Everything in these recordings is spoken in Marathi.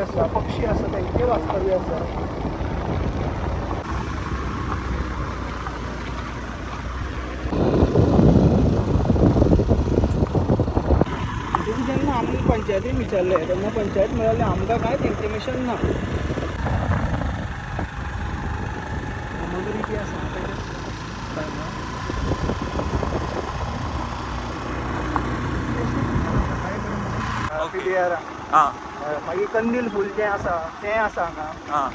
आसा पक्षी आसा त्यांचे वास्तव्य आसा तुम्ही जेन्ना आमी पंचायतीन विचारले तेन्ना पंचायत म्हळ्यार आमकां कांयच इन्फॉर्मेशन ना. सामग्री ती आसा मागीर कंदील फूल जें आसा तें आसा हांगा हा.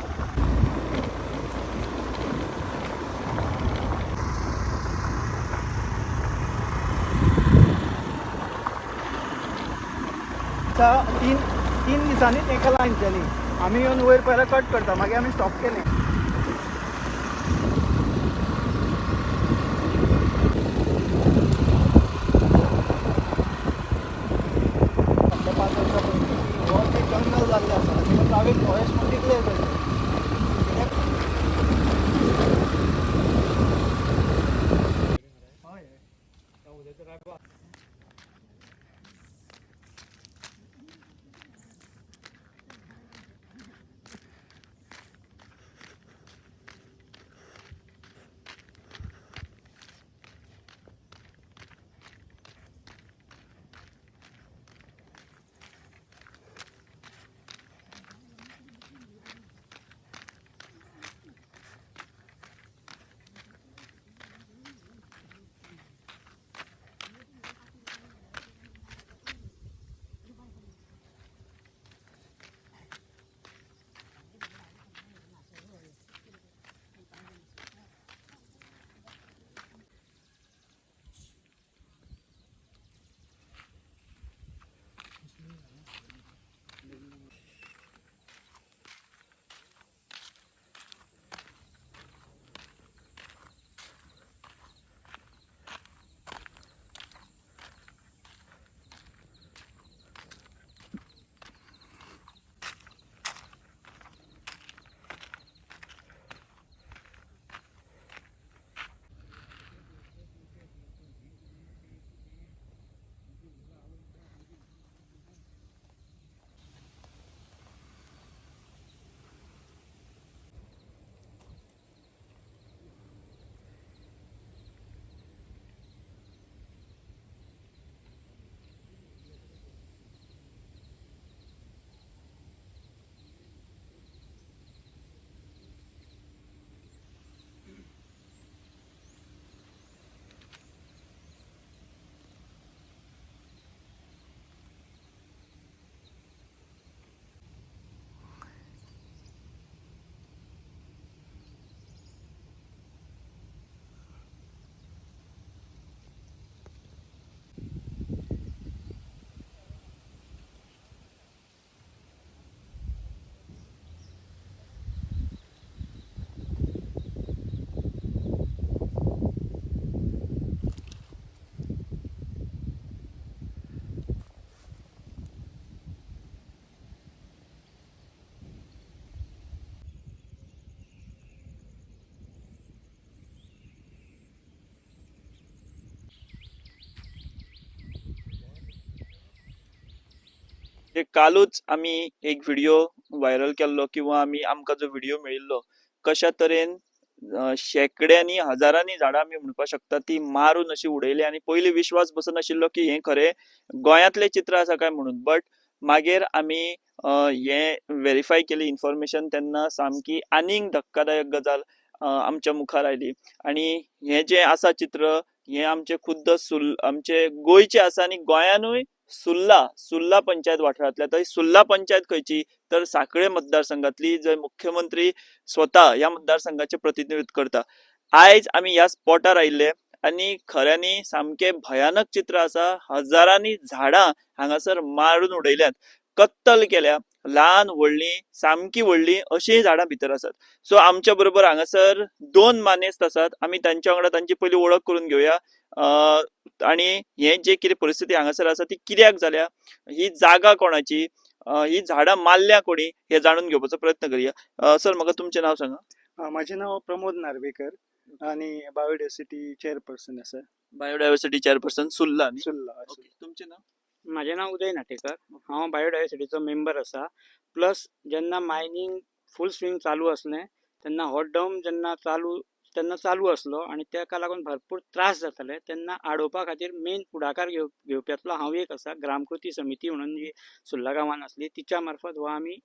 तीन तीन दिसांनीच एका लायनच्यानी आमी येवन वयर पयलीं कट करता मागीर आमी स्टॉप केलें. ते कालूच आमी एक व्हिडिओ व्हायरल केल्लो किंवा आमी आमकां जो व्हिडिओ मेळिल्लो कशा तरेन शेकड्यांनी हजारांनी झाडां आमी म्हणपाक शकता ती मारून अशी उडयली आनी पयलीं विश्वास बसनाशिल्लो की हे खरे गोंयांतले चित्र आसा काय म्हणून. बट मागीर आमी हें हे व्हेरीफाय केली इन्फॉर्मेशन तेन्ना सामकी आनीक धक्कादायक गजाल आमच्या मुखार आयली. आनी हे जे आसा चित्र हे आमचे खुद्द सुल आमचे गोंयचें आसा आनी गोंयानूय सुल्ला सुल्ला पंचायत वाठारांतल्या. थंय सुल्ला पंचायत खंयची? तर साखळे मतदारसंघातली जंय मुख्यमंत्री स्वता ह्या मतदारसंघाचे प्रतिनिधित्व करता. आयज आमी ह्या स्पॉटार आयिल्ले आनी खऱ्यांनी सामके भयानक चित्र आसा हजारांनी झाडां हांगासर मारून उडयल्यात. कत्तल केल्या. ल्हान व्हडली सामकी व्हडली अशीं झाडां भितर आसात सो आमच्या बरोबर हांगासर दोन मानेस्त आसात आमी तांच्या वांगडा तांची पयली वळख करून घेवया आनी हे जे कितें परिस्थिती हांगासर आसा ती कित्याक जाल्या ही जागा कोणाची? ही झाडां मारल्या कोणी? हे जाणून घेवपाचो प्रयत्न करुया. सर म्हाका तुमचें नांव सांगा. म्हजें नांव प्रमोद नार्वेकर आनी बायोडायवर्सिटी चेअरपर्सन आसा बायोडायवर्सिटी चेअरपर्सन सुल्ला सुल्ला. तुमचें नांव? म्हजें नांव उदय नाटेकर. हांव बायोडायवर्सिटीचो मेंबर आसा प्लस जेन्ना मायनींग फूल स्विंग चालू आसलें तेन्ना हो डम जेन्ना चालू तेन्ना चालू आसलो आनी ताका लागून भरपूर त्रास जाताले तेन्ना आडोवपा खातीर मेन फुडाकार घेव घेवप्यांतलो हांव एक आसा ग्रामकृती समिती म्हणून जी सुर्ला गांवांत आसली तिच्या मार्फत हो आमी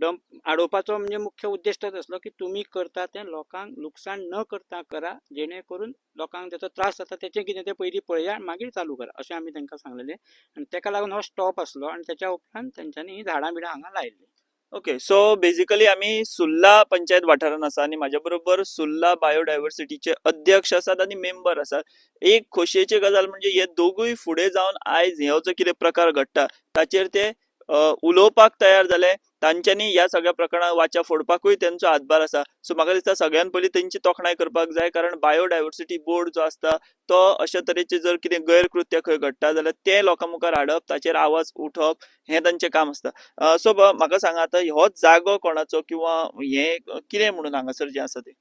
डंप आडोवपाचो म्हणजे मुख्य उद्देश तोच आसलो की तुमी करता तें लोकांक लुकसाण न करता करा जेणे करून लोकांक त्याचो त्रास जाता तेचें कितें तें पयलीं पळया आनी मागीर चालू करा अशें आमी तांकां सांगलेलें. आनी ताका लागून हो स्टॉप आसलो आनी तेच्या उपरांत तेंच्यांनी ही झाडां बिडां हांगा लायिल्लीं ओके सो बेसिकली आमी सुर्ला पंचायत वाठारांत आसा आनी म्हाज्या बरोबर सुर्ला बायोडायवर्सिटीचे अध्यक्ष आसात आनी मेंबर आसात एक खोशयेची गजाल म्हणजे हे दोगूय फुडें जावन आयज हो जो कितें प्रकार घडटा ताचेर ते उलोवपाक तयार जाले तांच्यांनी ह्या सगळ्या प्रकरणाक वाचा फोडपाकूय तेंचो हातभार आसा सो म्हाका दिसता सगळ्यान पयलीं तेंची तोखणाय करपाक जाय कारण बायोडायवर्सिटी बोर्ड जो आसता तो अशा तरेचे जर कितें गैरकृत्य खंय घडटा जाल्यार ते लोकां मुखार हाडप ताचेर आवाज उठप हें तांचें काम आसता सो म्हाका सांगा आतां हो जागो कोणाचो किंवा हें कितें म्हणून हांगासर जें आसा तें?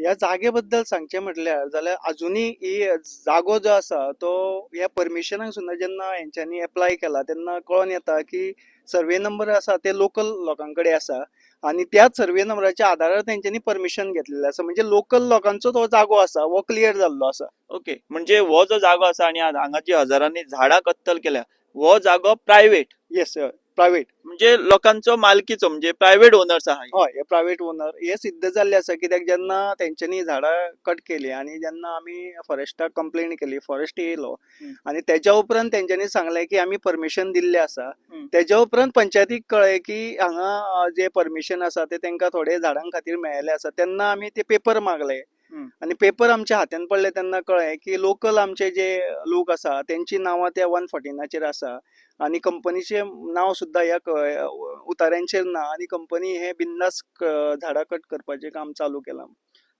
ह्या जागे बद्दल सांगचें म्हटल्यार जाल्यार अजुनूय ही जागो जो आसा तो ह्या परमिशनाक सुद्दां जेन्ना हेंच्यांनी एप्लाय केला तेन्ना कळोन येता की सर्वे नंबर आसा ते लोकल लोकां कडेन आसा आनी त्याच सर्वे नंबराच्या आदारार तेंच्यांनी परमिशन घेतलेलें आसा म्हणजे लोकल लोकांचो तो जागो आसा हो क्लियर जाल्लो आसा ओके म्हणजे हो जो जागो आसा आनी आज हांगा जी हजारांनी झाडां कत्तल केल्या हो जागो प्रायव्हेट येस प्रायव्हेट म्हणजे लोकांचो मालकीचो म्हणजे प्रायव्हेट ओनर्स आहा. हय हे प्रायव्हेट ओनर हे सिद्ध जाल्ले आसा कित्याक जेन्ना तेंच्यांनी झाडां कट केली आनी जेन्ना आमी फॉरेस्टाक कंप्लेन केली फॉरेस्ट येयलो हम्म. आनी तेच्या उपरांत तेंच्यांनी सांगलें की आमी परमिशन दिल्लें आसा. तेच्या उपरांत पंचायतीक कळ्ळें की हांगा अ, जे परमिशन आसा ते तेंकां थोडे झाडां खातीर मेळिल्लें आसा तेन्ना आमी ते पेपर मागले हम्म. आनी पेपर आमच्या हातान पडले तेन्ना कळ्ळें की लोकल आमचे जे लोक आसा तेंची नांवां त्या वन फोर्टिनाचेर आसा आनी कंपनीचे नांव सुद्दां ह्या क- ना आनी कंपनी हे बिंदास झाडां कट करपाचें काम चालू केलां.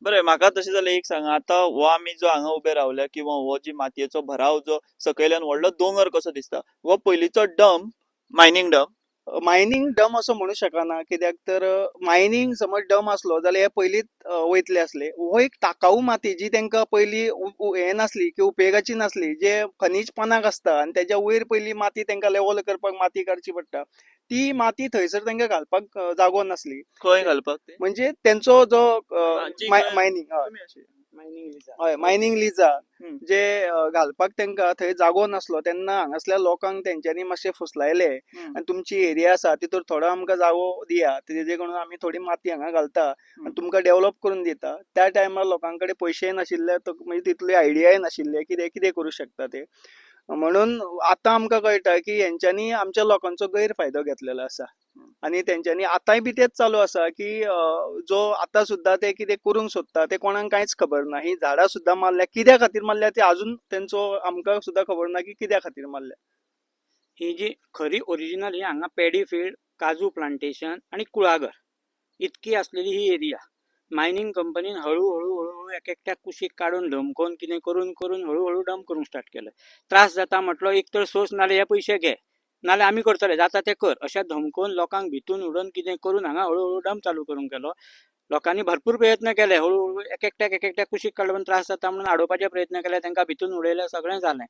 बरें म्हाका तशें जाल्यार एक सांगा. आतां हो आमी जो हांगा उबे रावल्या किंवा हो जी मातयेचो भराव जो सकयल्यान व्हडलो दोंगर कसो दिसता? हो पयलींचो डम मायनिंग डम मायनींग डम असो म्हणू शकना. कित्याक तर मायनींग समज डम असलो जाल्यार हे पयलींच वयतले असले. हो एक टाकाऊ माती जी तांकां पयलीं हे नासली की उपेगाची नासली जे खनीज पानाक आसता आनी तेच्या वयर पयलीं माती तांकां लेवल करपाक माती काडची पडटा ती माती थंयसर तांकां घालपाक जागो नासली. खंय घालपाक म्हणजे तेंचो जो मायनींग मायनींग लिजा. जे घालपाक तांकां थंय जागो नासलो तेन्ना हांगासल्या लोकांक तेंच्यांनी मातशें फुसलायले. आनी तुमची एरिया आसा तितूर थोडो आमकां जागो दिया तेजे कडून आमी थोडी माती हांगा घालता. आनी तुमकां डेव्हलप करून दिता. त्या टायमार लोकां कडेन पयशेय नाशिल्ले तो- म्हणजे तितली आयडियाय नाशिल्ले की ते कितें करूं शकता ते. म्हणून आतां आमकां कळटा की हेंच्यांनी आमच्या लोकांचो गैरफायदो घेतलेलो आसा. आनी तेंच्यांनी आतांय बी तेच चालू आसा की जो आतां सुद्दां ते कितें करूंक सोदता ते कोणाक कांयच खबर ना ही झाडां सुद्दां मारल्या कित्या खातीर मारल्या ते अजून तेंचो आमकां सुद्दां खबर ना की कित्या खातीर मारल्या. ही जी खरी ओरिजिनल ही हांगा पेडी फील्ड काजू प्लांटेशन आणि कुळागर इतकी असलेली ही एरिया मायनिंग कंपनीन हळू हळू हळू एक एकट्या कुशीक काडून धमकोवन कितें करून करून हळू हळू डंप करूंक स्टार्ट केलें. त्रास जाता म्हटलो एक तर सोर्स नाल्यार हे पयशे घे. नाल्यार आमी करतले जाता ते कर. अशें धमकोवन लोकांक भितून उडोवन कितें करून हांगा हळू हळू डंप चालू करूंक केलो लोकांनी भरपूर प्रयत्न केले. हळू हळू एक एकट्याक एक एकट्याक कुशीक काडून त्रास जाता म्हणून आडोवपाचे प्रयत्न केले. तांकां भितून उडयले सगळें जालें.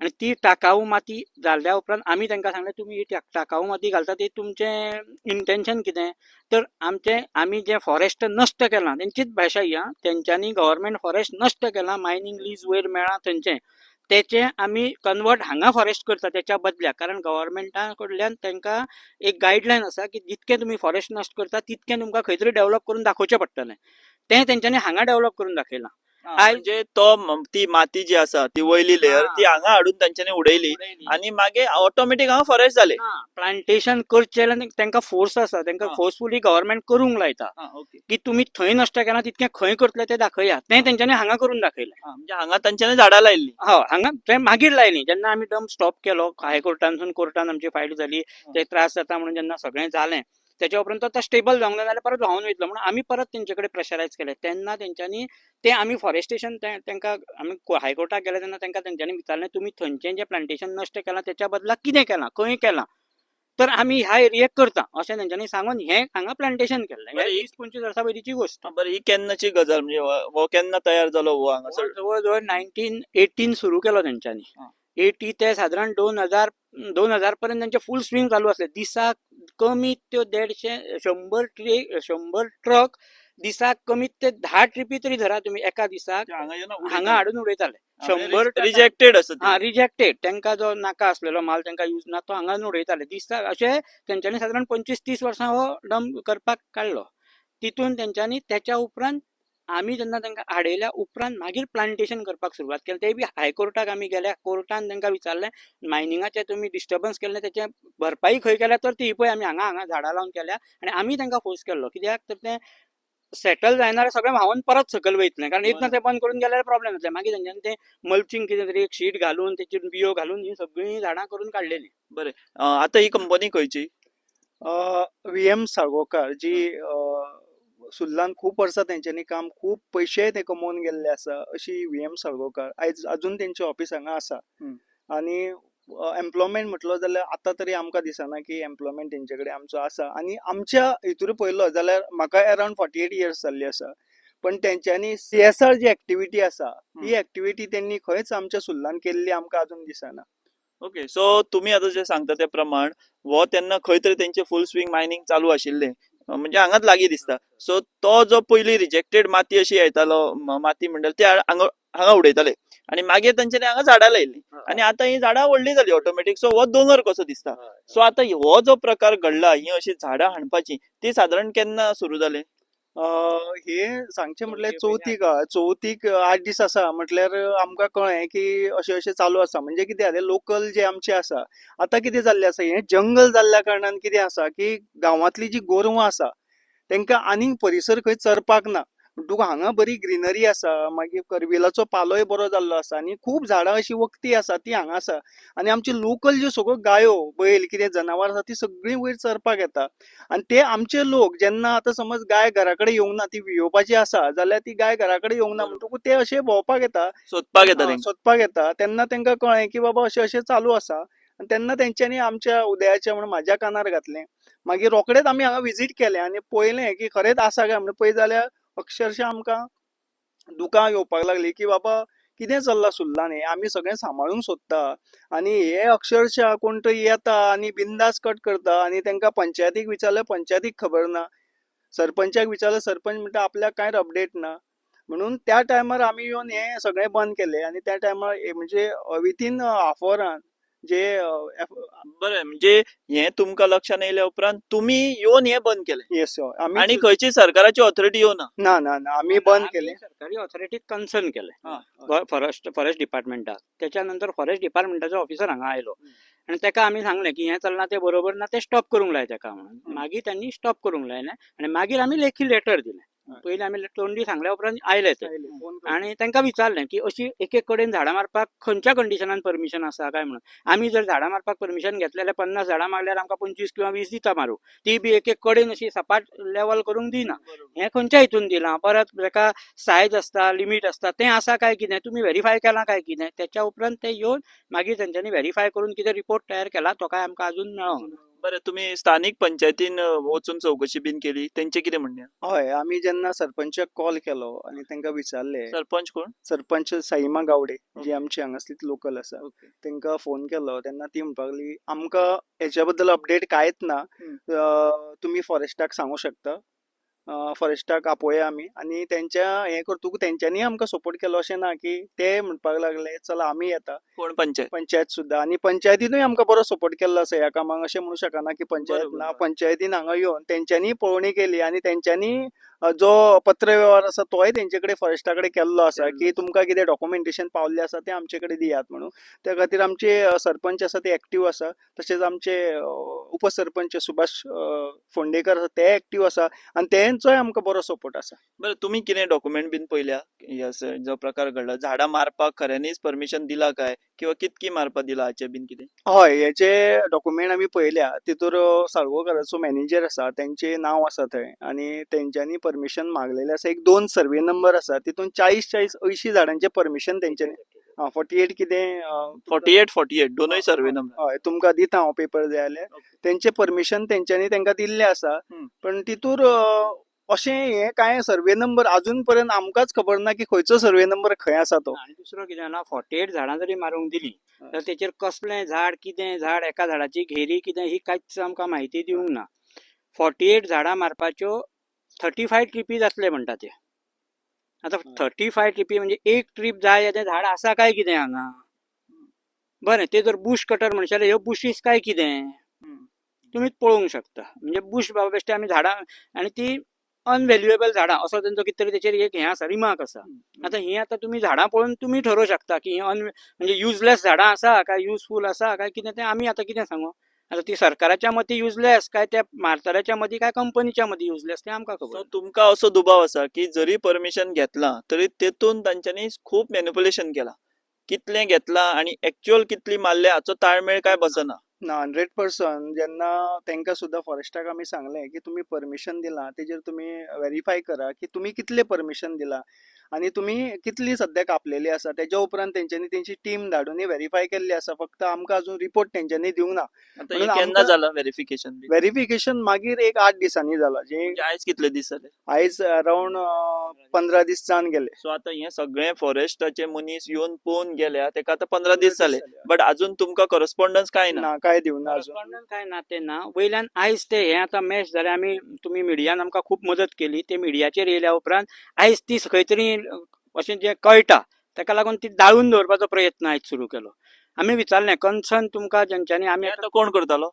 आनी ती टाकाऊ माती जाल्ल्या उपरांत आमी तांकां सांगलें तुमी ही टाकाऊ माती घालता. ती तुमचें इंटेन्शन कितें? तर आमचें आमी जें फॉरेस्ट नश्ट केलां तेंचीच भाशा ही आं तेंच्यांनी गव्हर्मेंट फॉरेस्ट नश्ट केलां. मायनींग लीज वयर मेळ्ळा थंयचें तेचे आमी कन्वर्ट हांगा फॉरेस्ट करता तेच्या बदल्याक कारण गव्हर्मेंटा कडल्यान तांकां एक गायडलायन आसा की जितकें तुमी फॉरेस्ट नश्ट करता तितकें तुमकां खंय तरी डेव्हलप करून दाखोवचें पडटलें तें तेंच्यांनी हांगा डेव्हलप करून दाखयलां म्हणजे तो म- ती माती जी आसा ती वयली लेयर हा. ती हांगा हाडून तांच्यानी उडयली आनी मागीर ऑटोमॅटीक हांगा फॉरेस्ट जाले प्लांटेशन करचें जाल्यार तांकां फोर्स आसा तांकां हा. फोर्सफुली गव्हर्मेंट करूंक लायता ओके की तुमी थंय नश्ट केला तितकें खंय करतले तें दाखया तें तेंच्यांनी हांगा करून दाखयलें म्हणजे हांगा तांच्यानी झाडां लायल्ली हय हांगा तें मागीर लायलीं. जेन्ना आमी डंप स्टॉप केलो हायकोर्टानसून कोर्टान आमची फायल जाली ते त्रास जाता म्हणून जेन्ना सगळें जालें तेच्या उपरांत तो स्टेबल जावंक ना जाल्यार परत व्हांवन वयतलो म्हणून आमी परत तेंचे कडेन प्रेशरायज केलें तेन्ना तेंच्यांनी ते आमी फॉरेस्टेशन तेंकां आमी हायकोर्टाक गेले तेन्ना तांकां तेंच्यांनी विचारलें तुमी थंयचें जें प्लांटेशन नश्ट केलां तेच्या बदलाक कितें केलां? खंय केलां? तर आमी ह्या एरियेक करता. अशें तेंच्यांनी सांगून हें हांगा प्लांटेशन केल्लें वीस पंचवीस वर्सां पयलींची गोश्ट बरं ही केन्नाची गजाल म्हणजे हो- केन्ना तयार जालो हो हांगासर जवळ जवळ नायन्टीन एटीन सुरू केलो तेंच्यांनी. एटी ते साधारण दोन हजार दोन हजार पर्यंत त्यांचे फुल स्विंग चालू असले. दिसाक कमीत त्यो देडशे शंभर ट्रे शंभर ट्रक दिसाक कमीत ते धा ट्रिपी तरी धरा तुम्ही. एका दिसाक हांगा हाडून उडयताले शंभर रिजेक्टेड असत हा रिजेक्टेड त्यांका जो नाका असलेलो माल त्यांका यूज ना तो हांगा उडयताले दिसता अशे तेंच्यांनी साधारण पंचवीस तीस वर्सां हो डंप करपाक काडलो तितून तेंच्यांनी त्याच्या उपरांत आमी जेन्ना तांकां हाडयल्या उपरांत मागीर प्लांटेशन करपाक सुरवात केली. ते बी हायकोर्टाक आमी गेल्या कोर्टान तांकां विचारलें. मायनिंगाचे तुमी डिस्टर्बन्स केले तेचे भरपाई खंय केल्या तर ती पळय आमी हांगा हांगा झाडां लावन केल्या. आनी आमी तांकां फोर्स केल्लो. कित्याक? तर ते सेटल जायनार सगळें व्हांवून परत सकयल वयतलें कारण एकदां ते बंद करून गेल्यार प्रॉब्लेम जातले मागीर तेंच्यांनी ते मल्चिंग कितें तरी एक शीट घालून तेचेर बियो घालून ही सगळीं झाडां करून काडलेली आता ही कंपनी खंयची? व्ही एम साळगोकार जी सुल्लान खूप वर्सां तेंच्यांनी काम खूप पयशे ते कमोवन गेल्ले आसा अशी व्ही एम साळगोकार आयज अजून तेंचे ऑफिस हांगा आसा. आनी एम्प्लॉयमेंट म्हटलो जाल्यार आतां तरी आमकां दिसना की एम्प्लॉयमेंट तेंचे कडेन आमचो आसा आनी आमच्या हितूर पळयलो जाल्यार म्हाका अरावंड फॉर्टी एट इयर्स जाल्ली आसा पण तेंच्यांनी सी एस आर जी एक्टिविटी आसा ही एक्टिविटी त्यांनी खंयच आमच्या सुल्लान केल्ली आमकां अजून दिसना. ओके सो तुम्ही आता जे सांगता त्या प्रमाण हो तेन्ना खंय तरी तेंचे फुल स्विंग मायनिंग चालू आशिल्ले. म्हणजे हांगाच लागीं दिसता. सो तो जो पयली रिजेक्टेड माती अशी येतालो माती म्हणटालो ते हांगा उडयताले. आणि मागीर तांच्यांनी हांगा झाडां लायली. आणि आता ही झाडां व्हडली जाली ऑटोमॅटीक सो हो दोंगर कसो दिसता? सो आता हो जो प्रकार घडला ही अशी झाडां हाणपाची ती साधारण केन्ना सुरू जाली? अं, हे सांगचे म्हटल्यार चवथीक हय, चवथीक आठ दीस आसा म्हटल्यार आमकां कळ्ळें की अशें अशें चालू आसा म्हणजे कितें जालें लोकल जे आमचे आसा आतां कितें जाल्लें आसा हें जंगल जाल्ल्या कारणान कितें आसा की गांवांतली जी गोरवां आसा तेंकां आनीक परिसर खंय चरपाक ना. तुका हांगा बरी ग्रिनरी आसा मागीर करविलाचो पालोय बरो जाल्लो आसा आनी खूब झाडां अशीं वखदी आसा ती हांगा आसा. आनी आमचे लोकल ज्यो सगळ्यो गायो बैल कितें जनावर आसा ती सगळीं वयर चरपाक येता. आनी ते आमचे लोक जेन्ना आतां समज गाय घरा कडेन येवंक ना ती वियोवपाची आसा जाल्यार ती गाय घरा कडेन येवंक ना म्हणटकूच ते अशे भोंवपाक येता. सोदपाक येता सोदपाक येता. तेन्ना तांकां कळ्ळें की बाबा अशें अशें चालू आसा. आनी तेन्ना तेंच्यांनी आमच्या उदयाचें म्हणून म्हाज्या कानार घातलें. मागीर रोखडेंच आमी हांगा विजीट केलें आनी पळयलें की खरेंच आसा काय म्हणून पळय जाल्यार अक्षरशः आमकां दुकां येवपाक लागली की बाबा कितें चल्लां सुल्लान? न्ही आमी सगळें सांबाळूंक सोदता. आनी हे अक्षरशः कोण तरी येता आनी बिंदास कट करता आनी तांकां पंचायतीक विचारल्यार पंचायतीक खबर ना. सरपंचाक विचारल्यार सरपंच म्हणटा आपल्याक कांयच अपडेट ना. म्हणून त्या टायमार आमी येवन हें सगळें बंद केलें. आनी त्या टायमार म्हणजे विथीन हाफ वरान जे बरें म्हणजे हे तुमकां लक्षात येयल्या उपरांत तुमी येवन हे बंद केले. येस आमी आणि खंयची सरकाराची ऑथॉरिटी येवना ना? ना ना आमी बंद केलें. सरकारी ऑथॉरिटीक कन्सर्न केलें. फॉरेस्ट फॉरेस्ट डिपार्टमेंटाक त्याच्यानंतर फॉरेस्ट डिपार्टमेंटाचो ऑफिसर हांगा आयलो. आनी ताका आमी सांगलें की हें चलना तें बरोबर ना तें स्टॉप करूंक लाय ताका म्हणून. मागीर त्यांनी स्टॉप करूंक लायलें आनी मागीर आमी लेखी लेटर दिलें. पयलीं आमी तोंडी सांगल्या उपरांत आयले ते आनी तांकां विचारलें की अशी एक एक कडेन झाडां मारपाक खंयच्या कंडिशनान परमिशन आसा काय म्हणून? आमी जर झाडां मारपाक परमिशन घेतलें जाल्यार पन्नास झाडां मारल्यार आमकां पंचवीस किंवा वीस दिता मारूं. ती बी एक एक कडेन अशी सपाट लेवल करूंक दिना. हें खंयच्या हितून दिलां? परत ताका सायज आसता लिमीट आसता तें आसा काय कितें? तुमी व्हेरीफाय केलां काय कितें? त्याच्या उपरांत ते येवन मागीर तेंच्यांनी व्हेरीफाय करून कितें रिपोर्ट तयार केला तो काय आमकां अजून मेळोंक ना बरें तुमी स्थानीक पंचायतीन अं, वचून चौकशी बीन केली. तेंचे कितें म्हणणें? हय आमी जेन्ना सरपंचाक कॉल केलो आनी तांकां विचारलें. सरपंच कोण? सरपंच साईमा गावडे जी. आमची हांगासलीच लोकल आसा ओके. तांकां फोन केलो तेन्ना ती म्हणपाक लागली आमकां हेच्या बद्दल अपडेट कांयच ना? अं, तुमी फॉरेस्टाक सांगू शकता? फॉरेस्टाक आपोवया आमी आनी तेंच्या हें करतकूच तेंच्यांनी आमकां सपोर्ट केलो अशें ना की ते म्हणपाक लागले चला आमी येता. कोण? पंचायत. पंचायत सुद्दां आनी पंचायतीनूय आमकां बरो सपोर्ट केल्लो आसा ह्या कामाक अशें म्हणू शकना की पंचायत. ना पंचायतीन हांगा येवन तेंच्यांनी पळोवणी केली आनी तेंच्यांनी जो पत्र व्यवहार आसा तोय तेंचे कडेन फॉरेस्टा कडेन केल्लो आसा की तुमकां कितें डॉक्युमेंटेशन पावल्लें आसा तें आमचे कडेन दियात म्हणून. त्या खातीर आमचे सरपंच आसा ते एक्टीव आसा तशेंच आमचे उपसरपंच सुभाष फोंडेकर आसा ते एक्टीव आसा आनी तेंचोय आमकां बरो सपोर्ट आसा बरं तुम्ही कितें डॉक्युमेंट बीन पयल्या जो प्रकार घडला झाडां मारपाक खऱ्यांनीच परमिशन दिला काय? किंवा कितकी मारपाक दिला? हाचे बीन कितें? हय हेचे डॉक्युमेंट आमी पळयल्या तितूर साळगोकराचो मॅनेजर आसा तेंचे नांव आसा थंय आनी तेंच्यांनी परमिशन मागलेलें आसा एक दोन सर्वे नंबर आसा तितून चाळीस चाळीस अंयशीं झाडांचें परमिशन तेंच्यांनी फॉर्टी एट कितें फोर्टी एट फोर्टी एट दोनूय सर्वे नंबर हय तुमकां दिता हांव पेपर जाय जाल्यार तेंचे परमिशन तेंच्यांनी तांकां दिल्लें आसा. पण तितूर अशें हे कांय सर्वे नंबर अजून पर्यंत आमकांच खबर ना की खंयचो सर्वे नंबर खंय आसा तो. आणि दुसरो कितें जाणा फोर्टी एट झाडां जरी मारूंक दिली तर तेचेर कसलें झाड कितें झाड एका झाडाची घेरी कितें ही कांयच आमकां म्हायती दिवंक ना. फोर्टी एट झाडां मारपाच्यो थर्टी फाय ट्रिपी जातले म्हणटा ते. आतां थर्टी फाय ट्रिपी म्हणजे एक ट्रीप जाय तें झाड आसा काय कितें हांगा बरें ते जर बुश कटर म्हणशाले ह्यो बुशीस काय कितें तुमीच पळोवंक शकता. म्हणजे बुश बाबा बेश्टे आमी झाडां आनी ती अनव्हॅल्युएबल झाडां असो तेंचो कितें तरी तेचेर एक हें आसा रिमार्क आसा आतां ही आतां तुमी झाडां पळोवन तुमी ठरोव शकता की अन म्हणजे युजलेस झाडां आसा काय युजफूल आसा काय कितें तें आमी आतां कितें सांगू? आतां ती सरकाराच्या मती युजलेस काय त्या मारतल्याच्या मदी काय कंपनीच्या मदी युजलेस तें आमकां खबर. तुमकां असो दुबाव आसा की जरी परमिशन घेतलां तरी तेतून तांच्यांनी खूप मॅनिपुलेशन केलां. कितलें घेतलां आनी एक्च्युअल कितली मारल्या हाचो ताळमेळ काय बसना. हंड्रेड पर्संट जेन्ना तांकां सुद्दां फॉरेस्टाक आमी सांगलें की तुमी परमिशन दिलां तेजेर तुमी व्हेरीफाय करा की तुमी कितलें परमिशन दिलां आनी तुमी कितली सद्या कापलेली आसा तेज्या उपरांत तेंच्यांनी तेंची टीम धाडून व्हेरीफाय केल्ली आसा फक्त आमकां अजून रिपोर्ट तेंच्यांनी दिवंक ना. केन्ना जालां व्हेरिफिकेशन व्हेरिफिकेशन मागीर एक आठ दिसांनी जालां जे म्हणजे आयज कितले दीस जाले आयज अरावंड पंदरा दीस जावन गेले. सो आतां हे सगळे फॉरेस्टाचे मनीस येवन पळोवन गेल्या तेका आतां पंदरा दीस जाले बट अजून तुमकां करस्पॉन्डन्स काय ना? काय दिवना अजून. काय ना ते ना. वयल्यान आयज ते हे आतां मॅच जाल्यार आमी तुमी मिडियान आमकां खूब मदत केली. ते मिडियाचेर येयल्या उपरांत आयज ती खंय तरी अशें जें कळटा ताका लागून ती दाळून दवरपाचो प्रयत्न आयज सुरू केलो. आमी विचारलें कन्सर्न तुमकां जेंच्यांनी आमी तो कोण करतालो?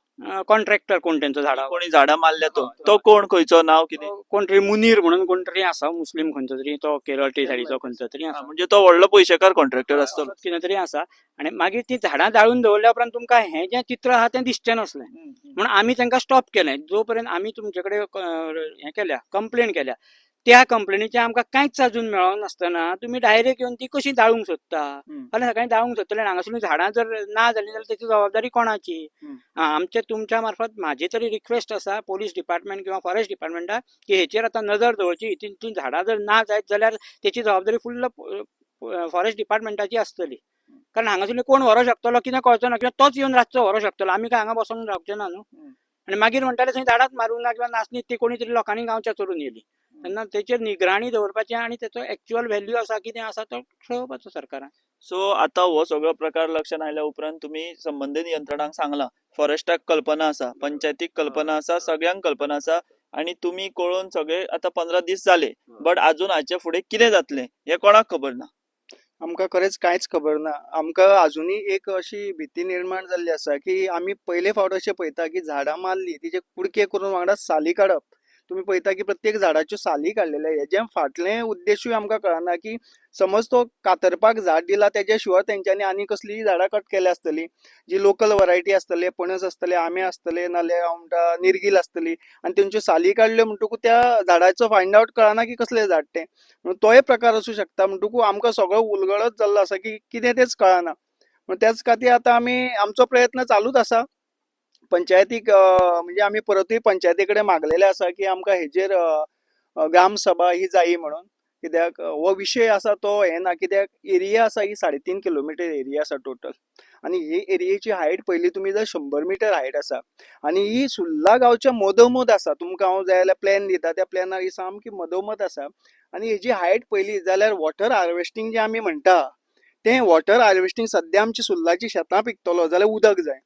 कॉन्ट्रॅक्टर कोण तेंचो झाडां? कोणी झाडां मारल्या तो? तो कोण? खंयचो नाव कितें? कोण तरी मुनीर म्हणून कोण तरी आसा मुस्लीम खंयचो तरी तो केरळटी सायडीचो खंयचो तरी आसा म्हणजे तो व्हडलो पयशेकार कॉन्ट्रॅक्टर आसतलो असोच कितें तरी आसा आनी मागीर ती झाडां दाळून दवरल्या उपरांत तुमकां हें जें चित्र आहा तें दिसचें नसलें. म्हणून आमी तांकां स्टॉप केलें. जो पर्यंत आमी तुमचे कडेन हें केल्या कंप्लेन केल्या त्या कंप्लेनीचें आमकां कांयच अजून मेळोंक नासतना तुमी डायरेक्ट येवन ती कशी दाळूंक सोदता. फाल्यां सकाळीं दाळूंक सोदतले हांगासरलीं झाडां जर ना जालीं जाल्यार तेची जबाबदारी कोणाची? आमचे तुमच्या मार्फत म्हाजी तरी रिक्वेस्ट आसा पोलीस डिपार्टमेंट किंवा फॉरेस्ट डिपार्टमेंटाक की हेचेर आतां नजर दवरची हितून झाडां जर ना जायत जाल्यार तेची जबाबदारी फुल्ल फॉरेस्ट डिपार्टमेंटाची आसतली कारण हांगासरले कोण व्हरो शकतलो कितें कळचो ना किंवा तोच येवन रातचो व्हरो शकतलो आमी काय हांगा बसोंक रावचे ना न्हू. आनी मागीर म्हणटाले थंय झाडांच मारूंक ना किंवा नासलीत ती कोणी तरी लोकांनी गांवच्या चोरून येयली तेन्ना तेचेर निगराणी दवरपाची आनी तेचो एक्च्युअल व्हॅल्यू आसा कितें आसा तो पळोवपाचो सरकारान सो आतां हो सगळो प्रकार लक्षात आयल्या उपरांत तुमी संबंधीत यंत्रणांक सांगलां. फॉरेस्टाक कल्पना आसा पंचायतीक कल्पना आसा सगळ्यांक कल्पना आसा आनी तुमी कळोवन सगळे आतां पंदरा दीस जाले बट अजून हाचे फुडें कितें जातलें हे कोणाक खबर ना? आमकां खरेंच कांयच खबर ना. आमकां अजुनूय एक अशी भीती निर्माण जाल्ली आसा की आमी पयले फावट अशें पळयता की झाडां मारली तिचे कुडके करून वांगडा साली काडप तुमी पळयता की प्रत्येक झाडाच्यो साली काडलेले हेजे फाटलें उद्देशूय आमकां कळना की समज तो कातरपाक झाड दिला तेज्या शिवाय तेंच्यांनी आनी कसलीय झाडां कट केल्या आसतली जी लोकल वरायटी आसतले पणस आसतले आंबे आसतले नाल्यार म्हणटा निर्गील आसतली आनी तेंच्यो साली काडल्यो म्हणटकूच त्या झाडाचो फायंड आवट कळना की कसलें झाड तें. तोय प्रकार असू शकता म्हणटकूच आमकां सगळो उलगडत जाल्लो आसा की कितें तेच कळना. म्हणून त्याच खातीर आतां आमी आमचो प्रयत्न चालूच आसा पंचायतीक म्हणजे आमी परतूय पंचायती कडेन मागलेले आसा की आमकां हेजेर ग्रामसभा ग्राम सभा ही जायी म्हणून. कित्याक हो विशय आसा तो हे ना कित्याक एरिया आसा ही साडे तीन किलोमिटर एरिया आसा टोटल आनी ही एरियेची हायट पयली तुमी जर शंबर मिटर हायट आसा आनी ही सुर्ला गांवच्या मदोमद आसा तुमकां हांव जाय जाल्यार प्लॅन दिता त्या प्लॅनार ही सामकी मदोमद आसा आनी हेजी हायट पयली जाल्यार वॉटर हार्वेस्टिंग जे आमी म्हणटा तें वॉटर हार्वेस्टिंग सद्या आमची सुर्लाची शेतां पिकतलो जाल्यार उदक जाय.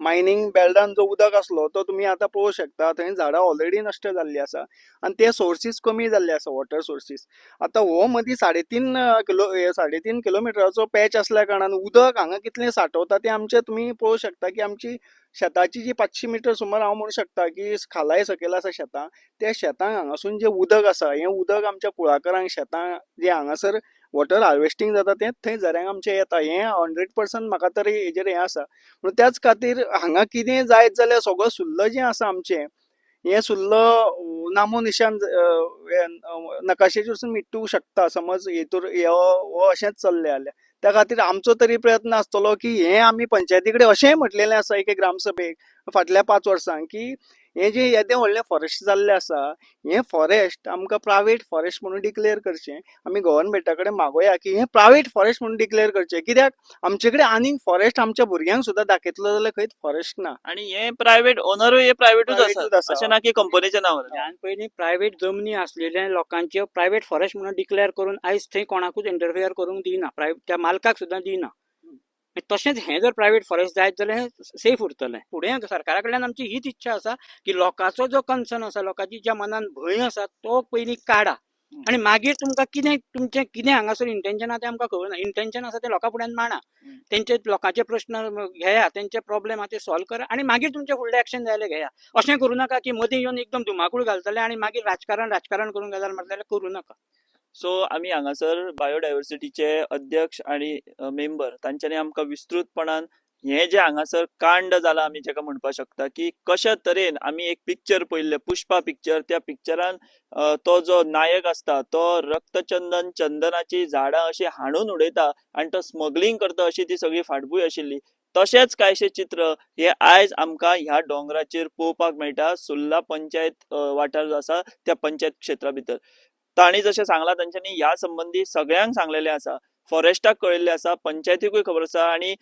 मायनिंग बेल्टान जो उदक आसलो तो तुमी आतां पळोवंक शकता. थंय झाडां ऑलरेडी नश्ट जाल्ली आसा आनी ते सोर्सीस कमी जाल्ले आसा वॉटर सोर्सीस आतां हो मदीं साडे तीन किलो साडे तीन किलोमिटराचो पॅच आसल्या कारणान उदक हांगा कितलें सांठवता तें आमचें तुमी पळोवंक शकता की आमची शेताची जी पांचशी मिटर सुमार हांव म्हणूं शकता की खालाय सकयल आसा शेतां. त्या शेतांक हांगासून जें उदक आसा हें उदक आमच्या कुळागरांक शेतां जे हांगासर वॉटर हार्वेस्टिंग जाता तें. थंय झऱ्यांक आमचें येता हें हंड्रेड पर्संट म्हाका तरी हेजेर हें आसा. म्हणून त्याच खातीर हांगा कितें जायत जाल्यार सगळो सुल्ल जें आसा आमचें हें सुल्ल नामो निशान अं, मिटूंक शकता. समज हेतूर हो अशेंच चल्लें जाल्यार त्या खातीर आमचो तरी प्रयत्न आसतलो की हें आमी पंचायती कडेन अशेंय म्हटलेलें आसा एके ग्रामसभेक फाटल्या पांच वर्सांक की हे जे येदें व्हडलें फॉरेस्ट जाल्लें आसा हे फॉरेस्ट आमकां प्रायवेट फॉरेस्ट म्हणून डिक्लेअर करचें. आमी गव्हर्नमेंटा कडेन मागोया की हे प्रायवेट फॉरेस्ट म्हणून डिक्लेअर करचें. कित्याक? आमचे कडेन आनीक फॉरेस्ट आमच्या भुरग्यांक सुद्दां दाखयतलो जाल्यार खंयच फॉरेस्ट ना. आणि हे प्रायव्हेट ओनरूय हे प्रायव्हेटूच Private च आसा. अशें ना की कंपनीच्या नांवार ह्यान पयलीं प्रायव्हेट जमनी असलेल्या लोकांचे प्रायव्हेट फॉरेस्ट म्हणून डिक्लेअर करून आयज थंय कोणाकूच इंटरफियर करूंक दिना. प्रायव्हेट त्या मालकाक सुद्दां दिना. तशेंच हें जर प्रायव्हेट फॉरेस्ट जायत जाल्यार हें सेफ उरतलें फुडें सरकारा कडल्यान आमची हीच इच्छा आसा की लोकांचो जो कन्सर्न आसा लोकांची ज्या मनान भंय आसा तो पयलीं काडा आनी मागीर तुमकां कितें तुमचें कितें हांगासर इंटेन्शन आहा तें आमकां कळना इंटेन्शन आसा तें लोकां फुड्यान मांडा. तेंचे लोकांचे प्रश्न घेया तेंचे प्रॉब्लेम आहा ते सॉल्व करा आनी मागीर तुमचे फुडलें एक्शन जाय घेया. अशें करूं नाका की मदीं येवन एकदम धुमाकूळ घालतले आनी मागीर राजकारण राजकारण करून गजाल म्हटल्यार करूं नाका. सो आमी हांगासर बायोडायवर्सिटीचे अध्यक्ष आणि मेंबर तांच्यांनी आमकां विस्तृतपणान हे जे हांगासर कांड जाला आमी जेका म्हणपाक शकता की कशा तरेन आमी एक पिक्चर पळयल्ले पुष्पा पिक्चर त्या पिक्चरान तो जो नायक आसता तो रक्तचंदन चंदनाची झाडां अशी हाणून उडयता आणि तो स्मगलिंग करता अशी ती सगळी फाटभूंय आशिल्ली. तशेंच कांयशें चित्र हे आयज आमकां ह्या डोंगराचेर पळोवपाक मेळटा सुर्ला पंचायत वाठार जो आसा त्या पंचायत क्षेत्रा भितर तांणी जशें सांगलां तांच्यांनी ह्या संबंधी सगळ्यांक सांगलेलें आसा. फॉरेस्टाक कळिल्लें आसा पंचायतीकूय खबर आसा आनी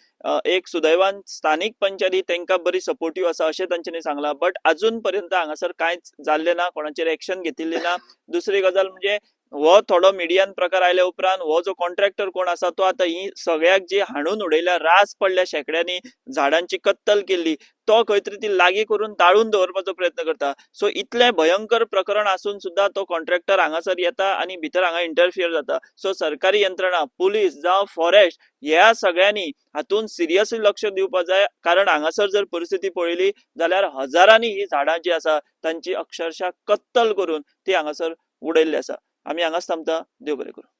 एक सुदैवान स्थानीक पंचायती तांकां बरी सपोर्टिव्ह आसा अशें तांच्यांनी सांगलां. बट अजून पर्यंत हांगासर कांयच जाल्लें ना कोणाचेर एक्शन घेतिल्ली ना. दुसरी गजाल म्हणजे हो थोडो मिडियान प्रकार आयल्या उपरांत हो जो कॉन्ट्रॅक्टर कोण आसा तो आतां ही सगळ्याक जी हाणून उडयल्या रास पडल्या शेकड्यांनी झाडांची कत्तल केल्ली तो खंय तरी ती लागीं करून दाळून दवरपाचो प्रयत्न करता. सो इतलें भयंकर प्रकरण आसून सुद्दां तो कॉन्ट्रॅक्टर हांगासर येता आनी भितर हांगा इंटरफियर जाता. सो सरकारी यंत्रणा पुलीस जावं फॉरेस्ट ह्या सगळ्यांनी हातून सिरियसली लक्ष दिवपाक जाय. कारण हांगासर जर परिस्थिती पळयली जाल्यार हजारांनी ही झाडां जी आसा तांची अक्षरशः कत्तल करून ती हांगासर उडयल्ली आसा. आमी हांगाच थांबता देव बरें करूं